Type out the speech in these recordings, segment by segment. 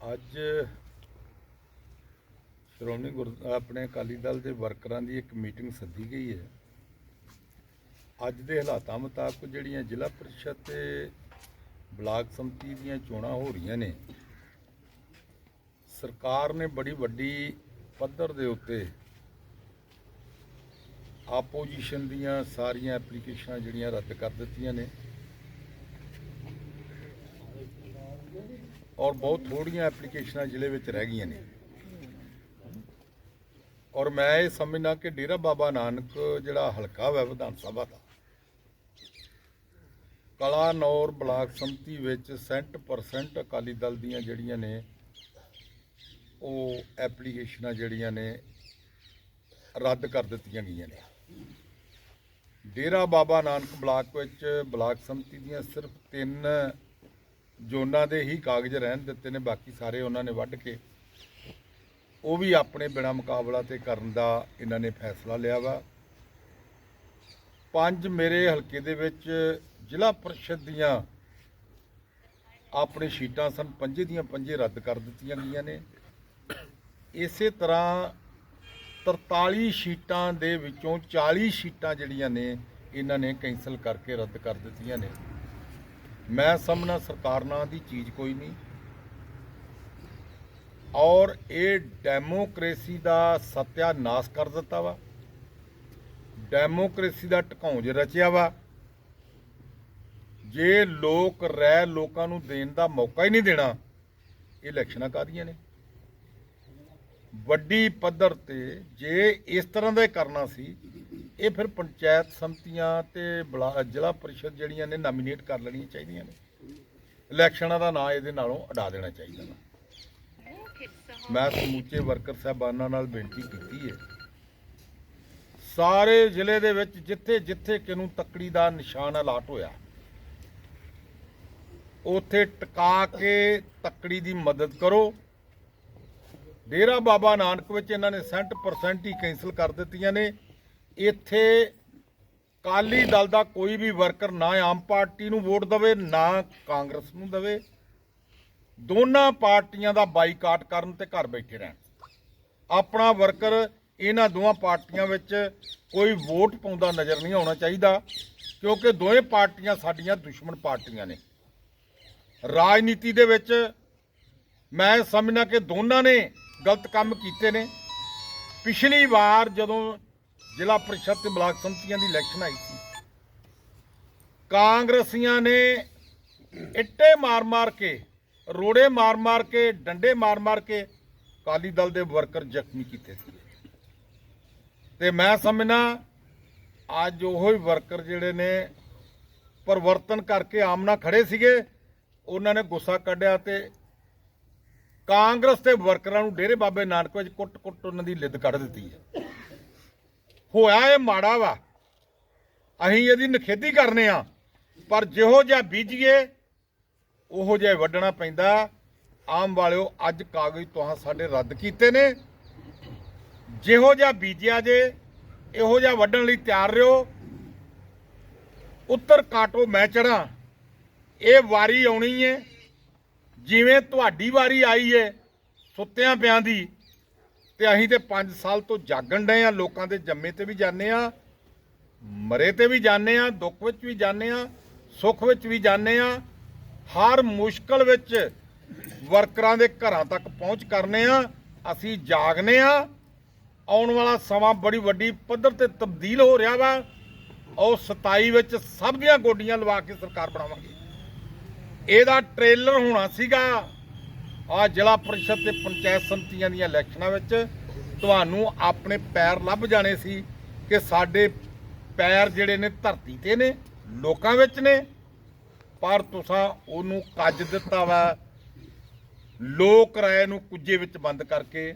ਅੱਜ ਸ਼੍ਰੋਮਣੀ ਗੁਰ ਆਪਣੇ ਅਕਾਲੀ ਦਲ ਦੇ ਵਰਕਰਾਂ ਦੀ ਇੱਕ ਮੀਟਿੰਗ ਸੱਦੀ ਗਈ ਹੈ। ਅੱਜ ਦੇ ਹਾਲਾਤਾਂ ਮੁਤਾਬਕ ਜਿਹੜੀਆਂ ਜ਼ਿਲ੍ਹਾ ਪਰਿਸ਼ਦ ਤੇ ਬਲਾਕ ਸੰਮਤੀ ਦੀਆਂ ਚੋਣਾਂ ਹੋ ਰਹੀਆਂ ਨੇ, ਸਰਕਾਰ ਨੇ ਬੜੀ ਵੱਡੀ ਪੱਧਰ ਦੇ ਉੱਤੇ ਆਪੋਜੀਸ਼ਨ ਦੀਆਂ ਸਾਰੀਆਂ ਐਪਲੀਕੇਸ਼ਨਾਂ ਜਿਹੜੀਆਂ ਰੱਦ ਕਰ ਦਿੱਤੀਆਂ ਨੇ। ਔਰ ਬਹੁਤ ਥੋੜੀਆਂ ਐਪਲੀਕੇਸ਼ਨਾਂ ਜ਼ਿਲ੍ਹੇ ਵਿੱਚ ਰਹਿ ਗਈਆਂ ਨੇ। ਔਰ ਮੈਂ ਇਹ ਸਮਝਣਾ ਕਿ ਡੇਰਾ ਬਾਬਾ ਨਾਨਕ ਜਿਹੜਾ ਹਲਕਾ ਹੈ ਵਿਧਾਨ ਸਭਾ ਦਾ ਕਲਾਨੌਰ ਬਲਾਕ ਸੰਮਤੀ ਵਿੱਚ 60% ਅਕਾਲੀ ਦਲ ਦੀਆਂ ਜਿਹੜੀਆਂ ਨੇ, ਉਹ ਐਪਲੀਕੇਸ਼ਨਾਂ ਜਿਹੜੀਆਂ ਨੇ ਰੱਦ ਕਰ ਦਿੱਤੀਆਂ ਗਈਆਂ ਨੇ। ਡੇਰਾ ਬਾਬਾ ਨਾਨਕ ਬਲਾਕ ਵਿੱਚ ਬਲਾਕ ਸੰਮਤੀ ਦੀਆਂ ਸਿਰਫ ਤਿੰਨ ਜੋਨਾਂ ਦੇ ਹੀ ਕਾਗਜ਼ ਰਹਿਣ ਦਿੱਤੇ ਨੇ, ਬਾਕੀ ਸਾਰੇ ਉਹਨਾਂ ਨੇ ਵੱਢ ਕੇ, ਉਹ ਵੀ ਆਪਣੇ ਬਿਨਾ ਮੁਕਾਬਲਾ ਤੇ ਕਰਨ ਦਾ ਇਹਨਾਂ ਨੇ ਫੈਸਲਾ ਲਿਆ ਵਾ। ਪੰਜ ਮੇਰੇ ਹਲਕੇ ਦੇ ਵਿੱਚ ਜ਼ਿਲ੍ਹਾ ਪਰਿਸ਼ਦ ਦੀਆਂ ਆਪਣੇ ਸ਼ੀਟਾਂ ਸਨ, ਪੰਜੇ ਦੀਆਂ ਪੰਜੇ ਰੱਦ ਕਰ ਦਿੱਤੀਆਂ ਗਈਆਂ ਨੇ। ਇਸੇ ਤਰ੍ਹਾਂ 43 ਸ਼ੀਟਾਂ ਦੇ ਵਿੱਚੋਂ 40 ਸ਼ੀਟਾਂ ਜਿਹੜੀਆਂ ਨੇ, ਇਹਨਾਂ ਨੇ ਕੈਂਸਲ ਕਰਕੇ ਰੱਦ ਕਰ ਦਿੱਤੀਆਂ ਨੇ। ਮੈਂ ਸਮਝਣਾ ਸਰਕਾਰ ਨਾਂ ਦੀ ਚੀਜ਼ ਕੋਈ ਨਹੀਂ। ਔਰ ਇਹ ਡੈਮੋਕ੍ਰੇਸੀ ਦਾ ਸਤਿਆਨਾਸ਼ ਕਰ ਦਿੱਤਾ ਵਾ। ਡੈਮੋਕ੍ਰੇਸੀ ਦਾ ਢਕੌਂਜ ਰਚਿਆ ਵਾ। ਜੇ ਲੋਕ ਰਹਿ ਲੋਕਾਂ ਨੂੰ ਦੇਣ ਦਾ ਮੌਕਾ ਹੀ ਨਹੀਂ ਦੇਣਾ, ਇਹ ਇਲੈਕਸ਼ਨਾਂ ਕਾਹਦੀਆਂ ਨੇ? ਵੱਡੀ ਪੱਧਰ ਤੇ ਜੇ ਇਸ ਤਰ੍ਹਾਂ ਦਾ ਕਰਨਾ ਸੀ ਇਹ ਫਿਰ ਪੰਚਾਇਤ ਸਮਤੀਆਂ ਤੇ ਬਲਾ- ਜ਼ਿਲ੍ਹਾ ਪਰਿਸ਼ਦ ਜਿਹੜੀਆਂ ਨੇ ਨਾਮੀਨੇਟ ਕਰ ਲੈਣੀਆਂ ਚਾਹੀਦੀਆਂ ਨੇ। ਇਲੈਕਸ਼ਨਾਂ ਦਾ ਨਾਂ ਇਹਦੇ ਨਾਲੋਂ ਅਡਾ ਦੇਣਾ ਚਾਹੀਦਾ ਵਾ। ਮੈਂ ਸਮੁੱਚੇ ਵਰਕਰ ਸਾਹਿਬਾਨਾਂ ਨਾਲ ਬੇਨਤੀ ਕੀਤੀ ਹੈ ਸਾਰੇ ਜ਼ਿਲ੍ਹੇ ਦੇ ਵਿੱਚ ਜਿੱਥੇ ਜਿੱਥੇ ਕਿਨੂੰ ਤੱਕੜੀ ਦਾ ਨਿਸ਼ਾਨ ਅਲਾਟ ਹੋਇਆ, ਉਥੇ ਟਿਕਾ ਕੇ ਤੱਕੜੀ ਦੀ ਮਦਦ ਕਰੋ। ਡੇਰਾ ਬਾਬਾ ਨਾਨਕ ਵਿੱਚ ਇਹਨਾਂ ਨੇ 60% ਹੀ ਕੈਂਸਲ ਕਰ ਦਿੱਤੀਆਂ ਨੇ। ਇੱਥੇ ਕਾਲੀ ਦਲ ਦਾ ਕੋਈ ਵੀ ਵਰਕਰ ਨਾ ਆਮ ਪਾਰਟੀ ਨੂੰ ਵੋਟ ਦੇਵੇ, ਨਾ ਕਾਂਗਰਸ ਨੂੰ ਦੇਵੇ। ਦੋਨਾਂ ਪਾਰਟੀਆਂ ਦਾ ਬਾਈਕਾਟ ਕਰਨ ਤੇ ਘਰ ਬੈਠੇ ਰਹਿਣ। ਆਪਣਾ ਵਰਕਰ ਇਹਨਾਂ ਦੋਵਾਂ ਪਾਰਟੀਆਂ ਵਿੱਚ ਕੋਈ ਵੋਟ ਪਾਉਂਦਾ ਨਜ਼ਰ ਨਹੀਂ ਆਉਣਾ ਚਾਹੀਦਾ, ਕਿਉਂਕਿ ਦੋਵੇਂ ਪਾਰਟੀਆਂ ਸਾਡੀਆਂ ਦੁਸ਼ਮਣ ਪਾਰਟੀਆਂ ਨੇ। ਰਾਜਨੀਤੀ ਦੇ ਵਿੱਚ ਮੈਂ ਸਮਝਣਾ ਕਿ ਦੋਨਾਂ ਨੇ ਗਲਤ ਕੰਮ ਕੀਤੇ ਨੇ। ਪਿਛਲੀ ਵਾਰ ਜਦੋਂ ਜ਼ਿਲ੍ਹਾ ਪਰਿਸ਼ਦ ਤੇ ਬਲਾਕ ਸੰਮਤੀਆਂ ਦੀ ਇਲੈਕਸ਼ਨ ਆਈ ਸੀ। ਕਾਂਗਰਸੀਆਂ ਨੇ ਇੱਟੇ ਮਾਰ-ਮਾਰ ਕੇ, ਰੋੜੇ ਮਾਰ-ਮਾਰ ਕੇ, ਡੰਡੇ ਮਾਰ-ਮਾਰ ਕੇ ਕਾਲੀ ਦਲ ਦੇ ਵਰਕਰ ਜ਼ਖਮੀ ਕੀਤੇ ਸੀ। ਤੇ ਮੈਂ ਸਮਝਣਾ ਅੱਜ ਉਹ ਹੀ ਵਰਕਰ ਜਿਹੜੇ ਨੇ ਪਰਿਵਰਤਨ ਕਰਕੇ ਆਮਨਾ ਖੜੇ ਸੀਗੇ, ਉਹਨਾਂ ਨੇ ਗੁੱਸਾ ਕੱਢਿਆ ਤੇ ਕਾਂਗਰਸ ਦੇ ਵਰਕਰਾਂ ਨੂੰ ਡੇਰੇ ਬਾਬੇ ਨਾਨਕ ਵਿੱਚ ਕੁੱਟ-ਕੁੱਟ ਉਹਨਾਂ ਦੀ ਲਿੱਦ ਕੱਢ ਦਿੱਤੀ ਹੈ। ਹੋਇਆ ਇਹ ਮਾੜਾ ਵਾ। ਅਸੀਂ ਇਹਦੀ ਨਖੇਦੀ ਕਰਨੇ ਆ। ਪਰ ਜਿਹੋ ਜਿਹਾ ਬੀਜੀਏ, ਉਹੋ ਜਿਹਾ ਵੱਢਣਾ ਪੈਂਦਾ। ਆਮ ਵਾਲਿਓ, ਅੱਜ ਕਾਗਜ਼ ਤੁਹਾਂ ਸਾਡੇ ਰੱਦ ਕੀਤੇ ਨੇ। ਜਿਹੋ ਜਿਹਾ ਬੀਜਿਆ ਜੇ, ਇਹੋ ਜਿਹਾ ਵੱਢਣ ਲਈ ਤਿਆਰ ਰਹੋ ਉੱਤਰ ਕਾਟੋ ਮੈਂ ਚੜਾਂ ਇਹ ਵਾਰੀ ਆਉਣੀ ਏ। ਜਿਵੇਂ ਤੁਹਾਡੀ ਵਾਰੀ ਆਈ ਏ, ਸੁੱਤਿਆਂ ਪਿਆਂ ਦੀ। ਤੇ ਅਸੀਂ ਤੇ 5 ਸਾਲ ਤੋਂ ਜਾਗਣ ਡਏ ਆ, ਲੋਕਾਂ ਦੇ ਜੰਮੇ ਤੇ ਵੀ ਜਾਂਦੇ ਆ, ਮਰੇ ਤੇ ਵੀ ਜਾਂਦੇ ਆ, ਦੁੱਖ ਵਿੱਚ ਵੀ ਜਾਂਦੇ ਆ, ਸੁੱਖ ਵਿੱਚ ਵੀ ਜਾਂਦੇ ਆ, ਹਰ ਮੁਸ਼ਕਲ ਵਿੱਚ ਵਰਕਰਾਂ ਦੇ ਘਰਾਂ ਤੱਕ ਪਹੁੰਚ ਕਰਨੇ ਆ, ਅਸੀਂ ਜਾਗਨੇ ਆ, ਆਉਣ ਵਾਲਾ ਸਮਾਂ ਬੜੀ ਵੱਡੀ ਪੱਧਰ ਤੇ ਤਬਦੀਲ ਹੋ ਰਿਹਾ ਵਾ, ਉਹ 27 ਵਿੱਚ ਸਭ ਦੀਆਂ ਗੋਡੀਆਂ ਲਵਾ ਕੇ ਸਰਕਾਰ ਬਣਾਵਾਂਗੇ। ਇਹਦਾ ਟ੍ਰੇਲਰ ਹੋਣਾ ਸੀਗਾ ਆ ਜ਼ਿਲ੍ਹਾ ਪਰਿਸ਼ਦ ਤੇ ਪੰਚਾਇਤ ਸੰਮਤੀਆਂ ਦੀਆਂ ਇਲੈਕਸ਼ਨਾਂ ਵਿੱਚ ਤੁਹਾਨੂੰ ਆਪਣੇ ਪੈਰ ਲੱਭ ਜਾਣੇ ਸੀ ਕਿ ਸਾਡੇ ਪੈਰ ਜਿਹੜੇ ਨੇ ਧਰਤੀ ਤੇ ਨੇ, ਲੋਕਾਂ ਵਿੱਚ ਨੇ, ਪਰ ਤੁਸੀਂ ਉਹਨੂੰ ਕੱਜ ਦਿੱਤਾ ਵਾ। ਲੋਕ ਰਾਏ ਨੂੰ ਕੁੱਜੇ ਵਿੱਚ ਬੰਦ ਕਰਕੇ,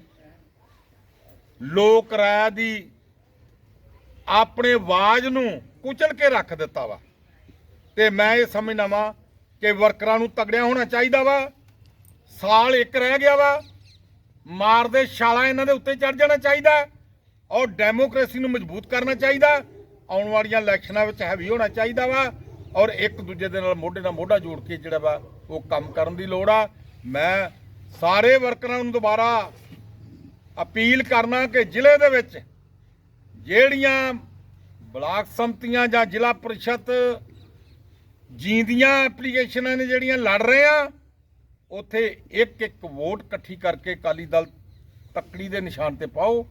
ਲੋਕ ਰਾਏ ਦੀ ਆਪਣੇ ਆਵਾਜ਼ ਨੂੰ ਕੁਚਲ ਕੇ ਰੱਖ ਦਿੱਤਾ ਵਾ। ਤੇ ਮੈਂ ਇਹ ਸਮਝਦਾ ਵਾਂ ਕਿ ਵਰਕਰਾਂ ਨੂੰ ਤਗੜਿਆ ਹੋਣਾ ਚਾਹੀਦਾ ਵਾ। ਸਾਲ ਇੱਕ ਰਹਿ ਗਿਆ ਵਾ। ਮਾਰਦੇ ਛਾਲਾਂ ਇਹਨਾਂ ਦੇ ਉੱਤੇ ਚੜ ਜਾਣਾ ਚਾਹੀਦਾ ਔਰ ਡੈਮੋਕ੍ਰੇਸੀ ਨੂੰ ਮਜ਼ਬੂਤ ਕਰਨਾ ਚਾਹੀਦਾ ਆਉਣ ਵਾਲੀਆਂ ਇਲੈਕਸ਼ਨਾਂ ਵਿੱਚ ਹੈਵੀ ਹੋਣਾ ਚਾਹੀਦਾ ਵਾ ਔਰ ਇੱਕ ਦੂਜੇ ਦੇ ਨਾਲ ਮੋਢੇ ਨਾਲ ਮੋਢਾ ਜੋੜ ਕੇ ਜਿਹੜਾ ਵਾ ਉਹ ਕੰਮ ਕਰਨ ਦੀ ਲੋੜ ਆ। ਮੈਂ ਸਾਰੇ ਵਰਕਰਾਂ ਨੂੰ ਦੁਬਾਰਾ ਅਪੀਲ ਕਰਨਾ ਕਿ ਜ਼ਿਲ੍ਹੇ ਦੇ ਵਿੱਚ ਜਿਹੜੀਆਂ ਬਲਾਕ ਸੰਮਤੀਆਂ ਜਾਂ ਜ਼ਿਲ੍ਹਾ ਪ੍ਰੀਸ਼ਦ ਜੀਂਦੀਆਂ ਐਪਲੀਕੇਸ਼ਨਾਂ ਨੇ ਜਿਹੜੀਆਂ ਲੜ ਰਹੇ ਆ ਉੱਥੇ ਇੱਕ ਇੱਕ ਵੋਟ ਇਕੱਠੀ ਕਰਕੇ ਅਕਾਲੀ ਦਲ ਤੱਕੜੀ ਦੇ ਨਿਸ਼ਾਨ ਤੇ ਪਾਓ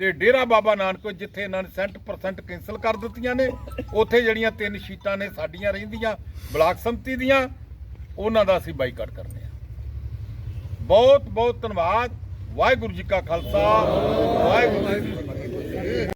ਤੇ ਡੇਰਾ ਬਾਬਾ ਨਾਨਕ ਜਿੱਥੇ ਇਹਨਾਂ ਨੇ 100% ਕੈਨਸਲ ਕਰ ਦਿੱਤੀਆਂ ਨੇ, ਉੱਥੇ ਜਿਹੜੀਆਂ ਤਿੰਨ ਸ਼ੀਟਾਂ ਨੇ ਸਾਡੀਆਂ ਰਹਿੰਦੀਆਂ, ਬਲਾਕ ਸੰਮਤੀ ਦੀਆਂ, ਉਹਨਾਂ ਦਾ ਅਸੀਂ ਬਾਈਕਾਟ ਕਰਨੇ ਆ। ਬਹੁਤ ਬਹੁਤ ਧੰਨਵਾਦ, ਵਾਹਿਗੁਰੂ ਜੀ ਕਾ ਖਾਲਸਾ, ਵਾਹਿਗੁਰੂ ਜੀ ਕੀ ਫਤਿਹ।